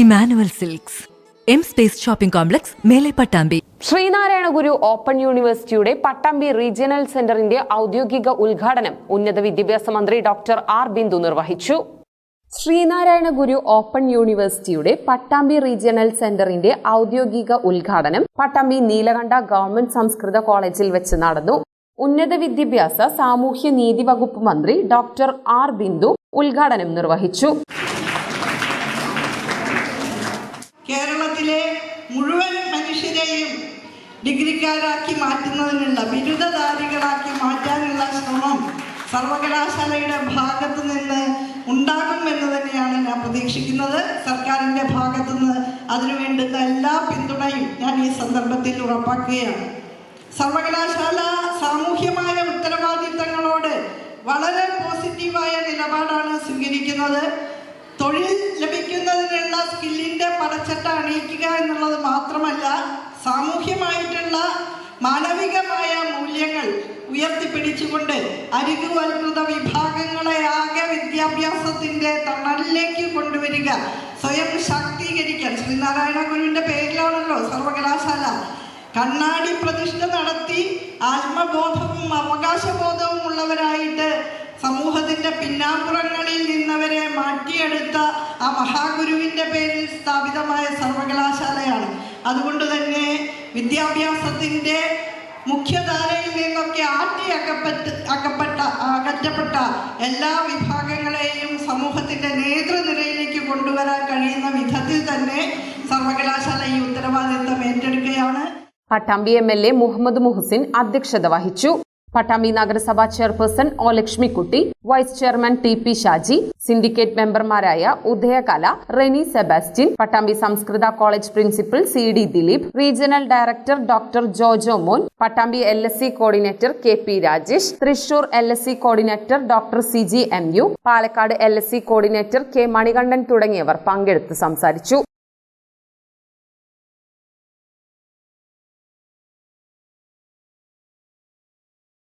Emmanuel silks. M space shopping complex മേലെ പട്ടാമ്പി. ശ്രീനാരായണ ഗുരു open യൂണിവേഴ്സിറ്റിയുടെ Pattambi regional സെന്ററിന്റെ ഔദ്യോഗിക ഉദ്ഘാടനം ഉന്നത വിദ്യാഭ്യാസ മന്ത്രി ഡോക്ടർ ആർ ബിന്ദു നിർവഹിച്ചു. ശ്രീനാരായണ ഗുരു ഓപ്പൺ യൂണിവേഴ്സിറ്റിയുടെ പട്ടാമ്പി റീജിയണൽ സെന്ററിന്റെ ഔദ്യോഗിക ഉദ്ഘാടനം പട്ടാമ്പി നീലകണ്ഠ ഗവൺമെന്റ് സംസ്കൃത കോളേജിൽ വെച്ച് നടന്നു. ഉന്നത വിദ്യാഭ്യാസ സാമൂഹ്യ നീതി വകുപ്പ് മന്ത്രി ഡോക്ടർ ആർ ബിന്ദു ഉദ്ഘാടനം നിർവഹിച്ചു. കേരളത്തിലെ മുഴുവൻ മനുഷ്യരെയും ഡിഗ്രിക്കാരാക്കി മാറ്റുന്നതിനുള്ള ബിരുദധാരികളാക്കി മാറ്റാനുള്ള ശ്രമം സർവകലാശാലയുടെ ഭാഗത്തു നിന്ന് ഉണ്ടാകുമെന്ന് തന്നെയാണ് ഞാൻ പ്രതീക്ഷിക്കുന്നത്. സർക്കാരിന്റെ ഭാഗത്തു നിന്ന് അതിനു വേണ്ടുന്ന എല്ലാ പിന്തുണയും ഞാൻ ഈ സന്ദർഭത്തിൽ ഉറപ്പാക്കുകയാണ്. സർവകലാശാല സാമൂഹ്യമായ ഉത്തരവാദിത്തങ്ങളോട് വളരെ പോസിറ്റീവായ നിലപാടാണ് സ്വീകരിക്കുന്നത്. തൊഴിൽ ലഭിക്കുന്നതിനുള്ള പടച്ചട്ട അണിയിക്കുക എന്നുള്ളത് മാത്രമല്ല സാമൂഹ്യമായിട്ടുള്ള മാനവികമായ മൂല്യങ്ങൾ ഉയർത്തിപ്പിടിച്ചുകൊണ്ട് അരികുവൽകൃത വിഭാഗങ്ങളെ ആകെ വിദ്യാഭ്യാസത്തിന്റെ തണലിലേക്ക് കൊണ്ടുവരിക സ്വയം ശാക്തീകരിക്കാൻ. ശ്രീനാരായണ ഗുരുവിന്റെ പേരിലാണല്ലോ സർവകലാശാല. കണ്ണാടി പ്രതിഷ്ഠ നടത്തി ആത്മബോധവും അവകാശബോധവും ഉള്ളവരായിട്ട് സമൂഹത്തിന്റെ പിന്നാമ്പുറങ്ങളിൽ നിന്നവരെ മാറ്റിയെടുത്ത ആ മഹാഗുരുവിന്റെ പേരിൽ സ്ഥാപിതമായ സർവകലാശാലയാണ്. അതുകൊണ്ട് തന്നെ വിദ്യാഭ്യാസത്തിന്റെ മുഖ്യധാരയിൽ നിന്നൊക്കെ ആട്ടി അകപ്പെട്ട് അകപ്പെട്ട അകറ്റപ്പെട്ട എല്ലാ വിഭാഗങ്ങളെയും സമൂഹത്തിന്റെ നേതൃനിരയിലേക്ക് കൊണ്ടുവരാൻ കഴിയുന്ന വിധത്തിൽ തന്നെ സർവകലാശാല ഈ ഉത്തരവാദിത്തം ഏറ്റെടുക്കുകയാണ്. Pattambi M L A Muhammad Muhsin അധ്യക്ഷത വഹിച്ചു. പട്ടാമ്പി നഗരസഭാ chairperson O Lakshmikutty vice chairman T P Shaji syndicate മെമ്പർമാരായ Udayakala Reni Sebastian Pattambi Sanskrit college principal C D Dileep regional director doctor Jojo Mon Pattambi L S C coordinator K P Rajesh Thrissur L S C coordinator doctor C G M U Palakkad L S C coordinator K Manikandan തുടങ്ങിയവർ പങ്കെടുത്ത് സംസാരിച്ചു.